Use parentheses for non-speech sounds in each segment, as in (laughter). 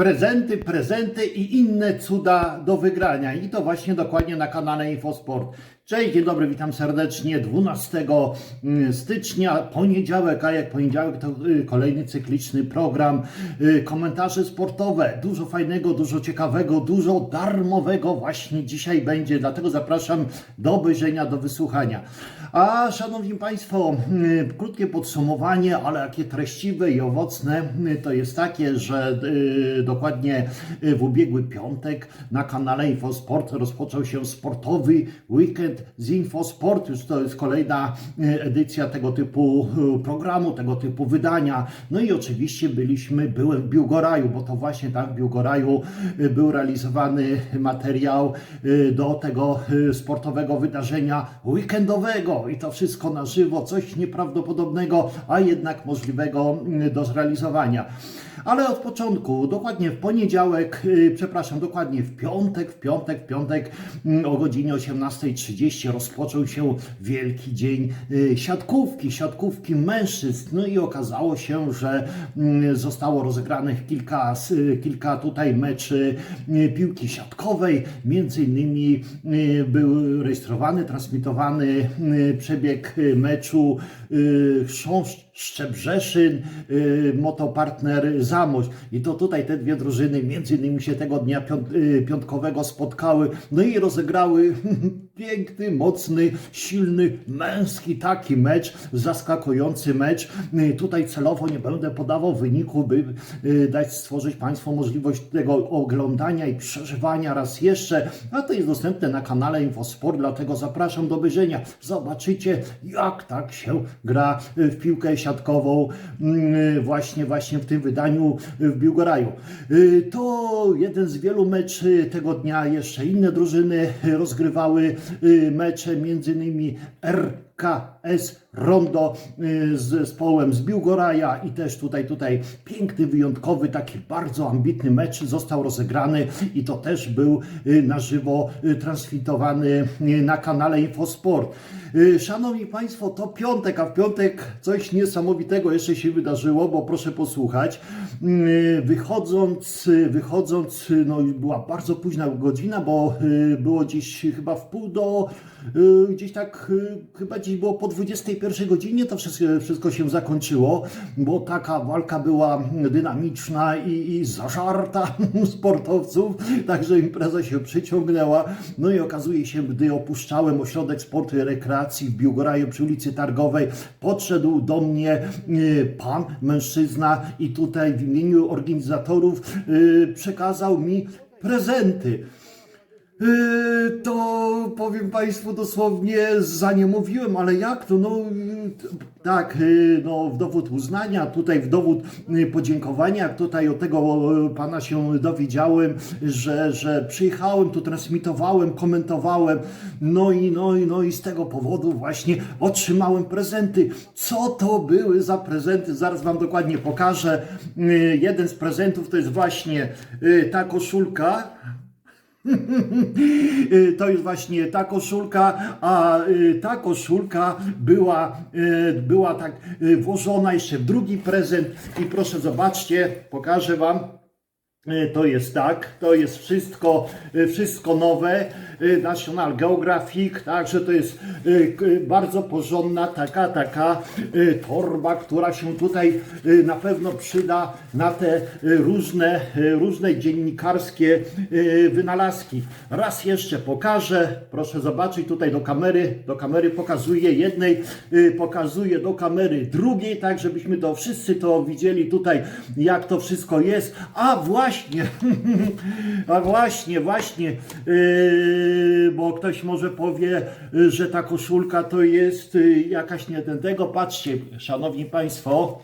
Prezenty, prezenty i inne cuda do wygrania. I to właśnie dokładnie na kanale Infosport. Cześć, dzień dobry, witam serdecznie. 12 stycznia, poniedziałek, a jak poniedziałek to y, kolejny cykliczny program. y, Komentarze sportowe. Dużo fajnego, dużo ciekawego, dużo darmowego właśnie dzisiaj będzie. Dlatego zapraszam do obejrzenia, do wysłuchania. A szanowni Państwo, y, krótkie podsumowanie, ale jakie treściwe i owocne, y, to jest takie, że y, dokładnie w ubiegły piątek na kanale Infosport rozpoczął się sportowy weekend z Infosport. Już to jest kolejna y, edycja tego typu y, programu, tego typu wydania. No i oczywiście byliśmy, byłem w Biłgoraju, bo to właśnie tam w Biłgoraju y, był realizowany materiał do tego sportowego wydarzenia weekendowego i to wszystko na żywo, coś nieprawdopodobnego, a jednak możliwego y, do zrealizowania. Ale od początku, dokładnie w poniedziałek, przepraszam, dokładnie w piątek, w piątek, w piątek mm, o godzinie 18.30 rozpoczął się wielki dzień y, siatkówki, siatkówki mężczyzn. No i okazało się, że mm, zostało rozegranych kilka, y, kilka tutaj meczy y, piłki siatkowej. Między innymi był rejestrowany, transmitowany przebieg meczu Chrząszcz Szczebrzeszyn, motopartner Zamość. I to tutaj te dwie drużyny między innymi się tego dnia piąt, piątkowego spotkały, no i rozegrały (laughs) piękny, mocny, silny, męski taki mecz, zaskakujący mecz. Y, Tutaj celowo nie będę podawał wyniku, by y, dać stworzyć Państwu możliwość tego oglądania i przeżywania raz jeszcze, a to jest dostępne na kanale Infosport, dlatego zapraszam do obejrzenia. Zobaczycie, jak tak się gra y, w piłkę siatkową mm, właśnie, właśnie w tym wydaniu w Biłgoraju. To jeden z wielu meczy tego dnia. Jeszcze inne drużyny rozgrywały mecze, między innymi RKS Rondo y, z zespołem z Biłgoraja i też tutaj, tutaj piękny, wyjątkowy, taki bardzo ambitny mecz został rozegrany i to też był y, na żywo y, transmitowany na kanale Infosport. Szanowni Państwo, to piątek, a w piątek coś niesamowitego jeszcze się wydarzyło, bo proszę posłuchać. Wychodząc, wychodząc, no była bardzo późna godzina, bo było dziś chyba w pół do, gdzieś tak, y, chyba dziś było po 21 godzinie, to wszystko, się zakończyło, bo taka walka była dynamiczna i, i zażarta sportowców, także impreza się przyciągnęła. No i okazuje się, gdy opuszczałem ośrodek sportu i rekreacji w Biłgoraju przy ulicy Targowej, podszedł do mnie y, pan, mężczyzna i tutaj w imieniu organizatorów przekazał mi prezenty. Yy, To powiem Państwu dosłownie za nie mówiłem, ale jak to? No yy, tak, yy, no w dowód uznania, tutaj w dowód podziękowania, tutaj od tego pana się dowiedziałem, że, że przyjechałem, tu transmitowałem, komentowałem, no i, no i, no i z tego powodu właśnie otrzymałem prezenty. Co to były za prezenty? Zaraz Wam dokładnie pokażę. Jeden z prezentów to jest właśnie ta koszulka, (laughs) To jest właśnie ta koszulka, a y, ta koszulka była, y, była tak y, włożona jeszcze w drugi prezent i proszę zobaczcie, pokażę Wam. Y, To jest tak, to jest wszystko, y, wszystko nowe, y, National Geographic, także to jest bardzo porządna taka, taka torba, która się tutaj na pewno przyda na te różne, różne dziennikarskie wynalazki. Raz jeszcze pokażę, proszę zobaczyć tutaj do kamery, do kamery pokazuję jednej, pokazuję do kamery drugiej, tak żebyśmy to wszyscy to widzieli tutaj, jak to wszystko jest. A właśnie, (laughs) a właśnie, właśnie, yy, bo ktoś może powie, że ta koszulka to jest y, jakaś nie ten tego. Patrzcie, szanowni państwo,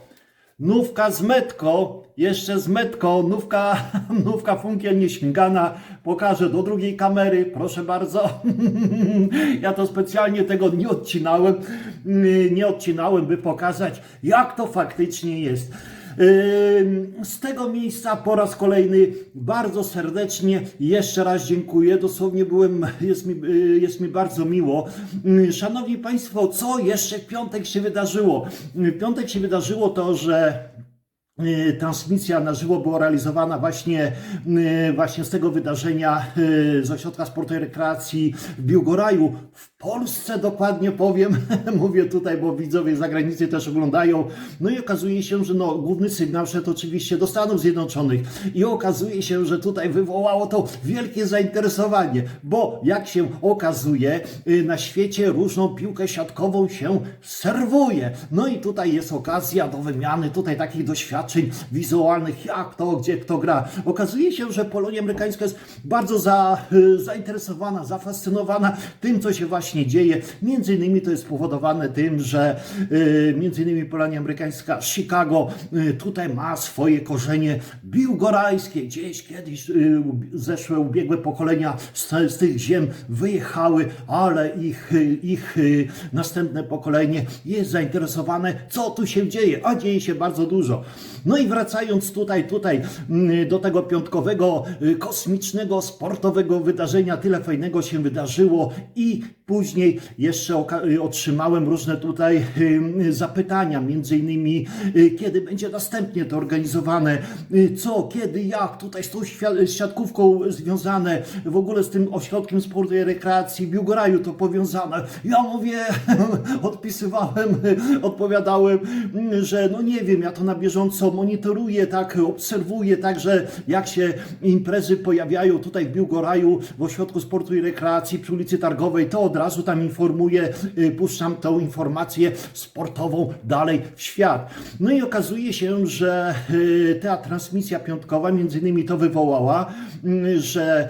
Nówka z metką, jeszcze z metką, nówka, (laughs) nówka funkiel nieśmigana. Pokażę do drugiej kamery, proszę bardzo. (laughs) Ja to specjalnie tego nie odcinałem, yy, nie odcinałem, by pokazać, jak to faktycznie jest. Z tego miejsca po raz kolejny bardzo serdecznie jeszcze raz dziękuję. Dosłownie byłem, (laughs) jest mi, yy, jest mi bardzo miło. Szanowni Państwo, co jeszcze w piątek się wydarzyło? W piątek się wydarzyło to, że Y, Transmisja na żywo była realizowana właśnie, y, właśnie z tego wydarzenia y, z Ośrodka Sportu i Rekreacji w Biłgoraju. W Polsce dokładnie powiem, (laughs) mówię tutaj, bo widzowie z zagranicy też oglądają. No i okazuje się, że no, główny sygnał szedł oczywiście do Stanów Zjednoczonych. I okazuje się, że tutaj wywołało to wielkie zainteresowanie, bo jak się okazuje, na świecie różną piłkę siatkową się serwuje. No i tutaj jest okazja do wymiany tutaj takich doświadczeń wizualnych, jak to, gdzie kto gra. Okazuje się, że Polonia amerykańska jest bardzo za, y, zainteresowana, zafascynowana tym, co się właśnie dzieje. Między innymi to jest spowodowane tym, że y, między innymi Polonia amerykańska, Chicago y, tutaj ma swoje korzenie biłgorajskie. Gdzieś kiedyś zeszłe, ubiegłe pokolenia z, z tych ziem wyjechały, ale ich, ich następne pokolenie jest zainteresowane, co tu się dzieje, a dzieje się bardzo dużo. No i wracając tutaj, tutaj mm, do tego piątkowego, y, kosmicznego, sportowego wydarzenia, tyle fajnego się wydarzyło i później jeszcze y, otrzymałem różne tutaj y, zapytania, między innymi y, kiedy będzie następnie to organizowane, co, kiedy, jak, tutaj z tą siatkówką związane, w ogóle z tym ośrodkiem sportu i rekreacji w Biłgoraju to powiązane. Ja mówię, (laughs) odpisywałem, odpowiadałem, że no nie wiem, ja to na bieżąco monitoruję, tak, obserwuję, także jak się imprezy pojawiają tutaj w Biłgoraju, w ośrodku sportu i rekreacji przy ulicy Targowej, to od razu tam informuję, y, puszczam tą informację sportową dalej w świat. No i okazuje się, że y, ta transmisja piątkowa między innymi to wywołała, y, że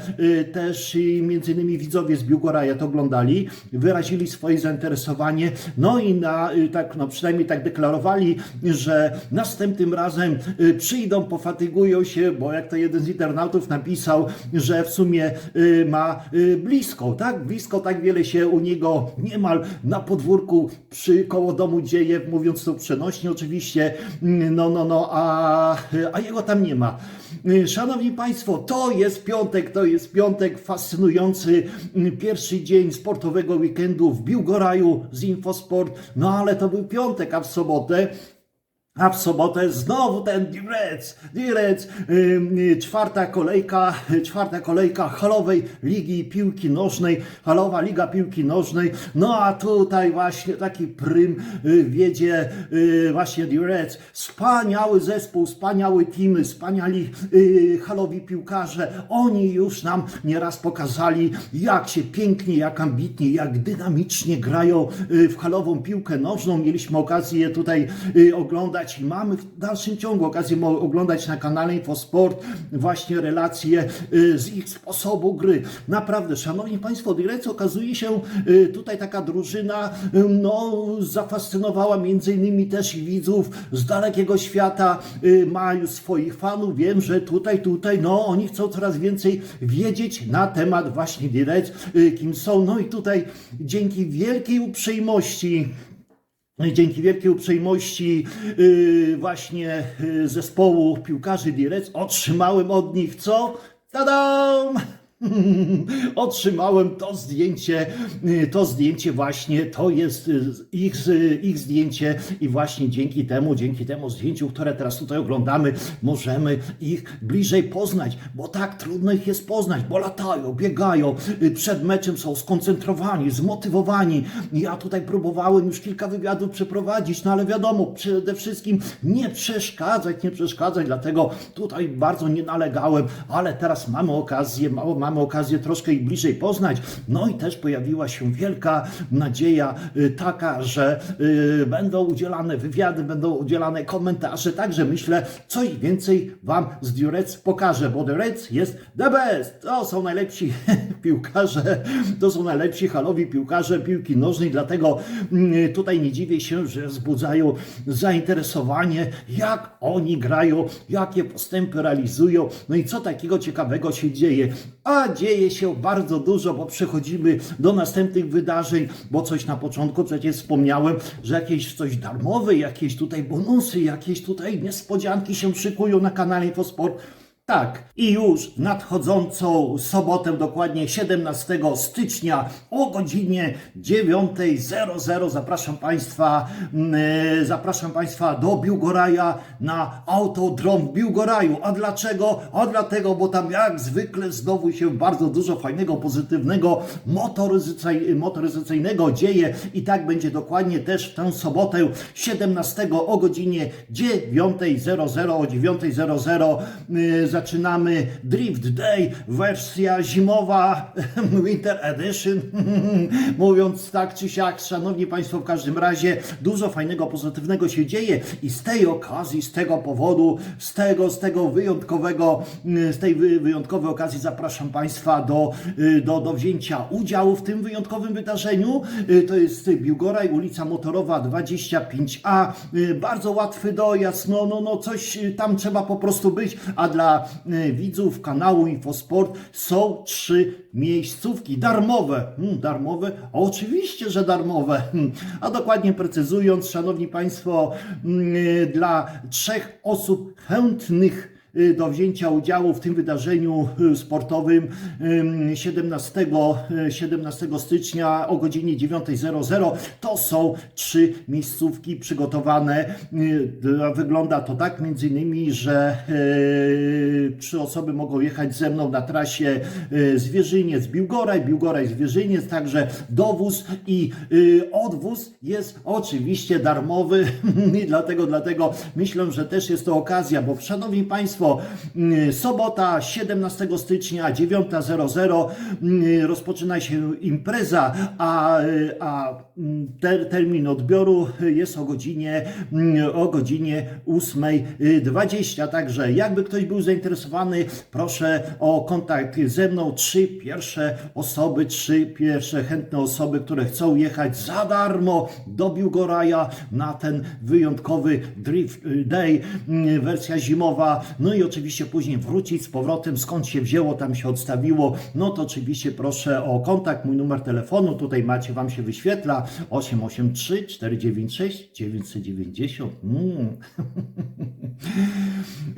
też między innymi widzowie z Biłgoraja to oglądali, wyrazili swoje zainteresowanie, no i na, tak, no przynajmniej tak deklarowali, że następnym razem przyjdą, pofatygują się, bo jak to jeden z internautów napisał, że w sumie ma blisko, tak? Blisko tak wiele się u niego niemal na podwórku przy koło domu dzieje, mówiąc to przenośnie oczywiście, no, no, no, a, a jego tam nie ma. Szanowni Państwo, to jest piątek, to jest piątek, fascynujący. Pierwszy dzień sportowego weekendu w Biłgoraju z Infosport, no ale to był piątek, a w sobotę a w sobotę znowu ten Direc, Direc, y, czwarta kolejka, y, czwarta kolejka halowej Ligi Piłki Nożnej, halowa Liga Piłki Nożnej, no a tutaj właśnie taki prym y, wiedzie właśnie Direc, wspaniały zespół, wspaniały teamy, wspaniali halowi piłkarze, oni już nam nieraz pokazali, jak się pięknie, jak ambitnie, jak dynamicznie grają w halową piłkę nożną, mieliśmy okazję tutaj oglądać i mamy w dalszym ciągu okazję oglądać na kanale Infosport właśnie relacje y, z ich sposobu gry. Naprawdę, szanowni Państwo, Direc okazuje się y, tutaj taka drużyna, y, no zafascynowała między innymi też i widzów z dalekiego świata, ma już swoich fanów, wiem, że tutaj, tutaj, no oni chcą coraz więcej wiedzieć na temat właśnie Direc, kim są, no i tutaj dzięki wielkiej uprzejmości Dzięki wielkiej uprzejmości yy, właśnie yy, zespołu piłkarzy Direc otrzymałem od nich co? Tadam! (laughs) Otrzymałem to zdjęcie, y, to zdjęcie właśnie, to jest y, ich, ich zdjęcie i właśnie dzięki temu, dzięki temu zdjęciu, które teraz tutaj oglądamy, możemy ich bliżej poznać, bo tak trudno ich jest poznać, bo latają, biegają, y, przed meczem są skoncentrowani, zmotywowani. Ja tutaj próbowałem już kilka wywiadów przeprowadzić, no ale wiadomo, przede wszystkim nie przeszkadzać, nie przeszkadzać, dlatego tutaj bardzo nie nalegałem, ale teraz mamy okazję, ma- mamy okazję troszkę ich bliżej poznać. No i też pojawiła się wielka nadzieja y, taka, że y, będą udzielane wywiady, będą udzielane komentarze, także myślę, coś więcej Wam z Durec pokażę, bo Durec jest the best. To są najlepsi (laughs) piłkarze, to są najlepsi halowi piłkarze piłki nożnej, dlatego mm, tutaj nie dziwię się, że wzbudzają zainteresowanie, jak oni grają, jakie postępy realizują, no i co takiego ciekawego się dzieje. A dzieje się bardzo dużo, bo przechodzimy do następnych wydarzeń, bo coś na początku przecież wspomniałem, że jakieś coś darmowe, jakieś tutaj bonusy, jakieś tutaj niespodzianki się szykują na kanale Infosport. Tak, i już nadchodzącą sobotę, dokładnie 17 stycznia o godzinie 9.00 zapraszam Państwa, mm, e, zapraszam Państwa do Biłgoraja na autodrom w Biłgoraju. A dlaczego? A dlatego, bo tam jak zwykle znowu się bardzo dużo fajnego, pozytywnego, motoryzacyj, motoryzacyjnego dzieje i tak będzie dokładnie też w tę sobotę 17 o godzinie 9.00, o 9.00 y, zaczynamy Drift Day, wersja zimowa, (laughs) Winter Edition, (laughs) mówiąc tak czy siak, szanowni Państwo, w każdym razie dużo fajnego, pozytywnego się dzieje i z tej okazji, z tego powodu, z tego, z tego wyjątkowego, y, z tej wy- wyjątkowej okazji zapraszam Państwa do, y, do, do wzięcia udziału w tym wyjątkowym wydarzeniu. Y, To jest Biłgoraj, ulica Motorowa 25A. Y, Bardzo łatwy dojazd, no, no, no coś tam trzeba po prostu być, a dla y, widzów kanału Infosport są trzy miejscówki darmowe. Hmm, darmowe? Oczywiście, że darmowe. Hmm. A dokładnie precyzując, Szanowni Państwo, mm, y, dla trzech osób chętnych do wzięcia udziału w tym wydarzeniu y, sportowym ym, 17, y, 17 stycznia o godzinie 9.00. To są trzy miejscówki przygotowane. Y, Wygląda to tak między innymi, że y, trzy osoby mogą jechać ze mną na trasie y, Zwierzyniec, Biłgoraj, Biłgoraj, Zwierzyniec, także dowóz i y, odwóz jest oczywiście darmowy (laughs) i dlatego, dlatego myślę, że też jest to okazja, bo szanowni Państwo, mm, sobota 17 stycznia 9.00 mm, rozpoczyna się impreza, a, y, a mm, ter, termin odbioru jest o godzinie, o godzinie 8.20. Także jakby ktoś był zainteresowany, proszę o kontakt ze mną. Trzy pierwsze osoby, trzy pierwsze chętne osoby, które chcą jechać za darmo do Biłgoraja na ten wyjątkowy Drift Day, mm, wersja zimowa. No oczywiście później wrócić z powrotem, skąd się wzięło, tam się odstawiło. No to oczywiście proszę o kontakt. Mój numer telefonu tutaj macie, Wam się wyświetla 883 496 990. Mm. (laughs)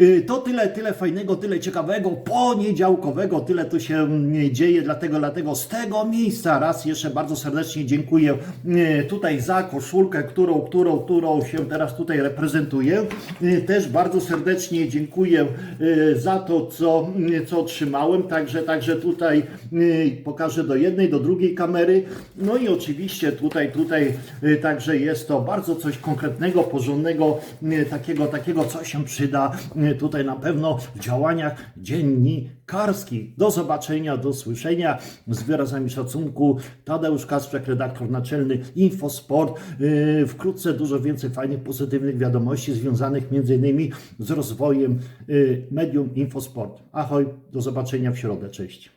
Y, To tyle, tyle fajnego, tyle ciekawego, poniedziałkowego, tyle tu się mm, dzieje, dlatego, dlatego z tego miejsca raz jeszcze bardzo serdecznie dziękuję y, tutaj za koszulkę, którą, którą, którą się teraz tutaj reprezentuję. Y, Też bardzo serdecznie dziękuję za to, co, y, co otrzymałem, także, także tutaj y, pokażę do jednej, do drugiej kamery. No i oczywiście tutaj, tutaj y, także jest to bardzo coś konkretnego, porządnego, y, takiego, takiego, co się przyda y, tutaj na pewno w działaniach dziennikarskich. Do zobaczenia, do słyszenia z wyrazami szacunku. Tadeusz Kasprzak, redaktor naczelny Infosport. Y, Wkrótce dużo więcej fajnych, pozytywnych wiadomości związanych innymi z rozwojem y, medium Infosport. Ahoj, do zobaczenia w środę. Cześć.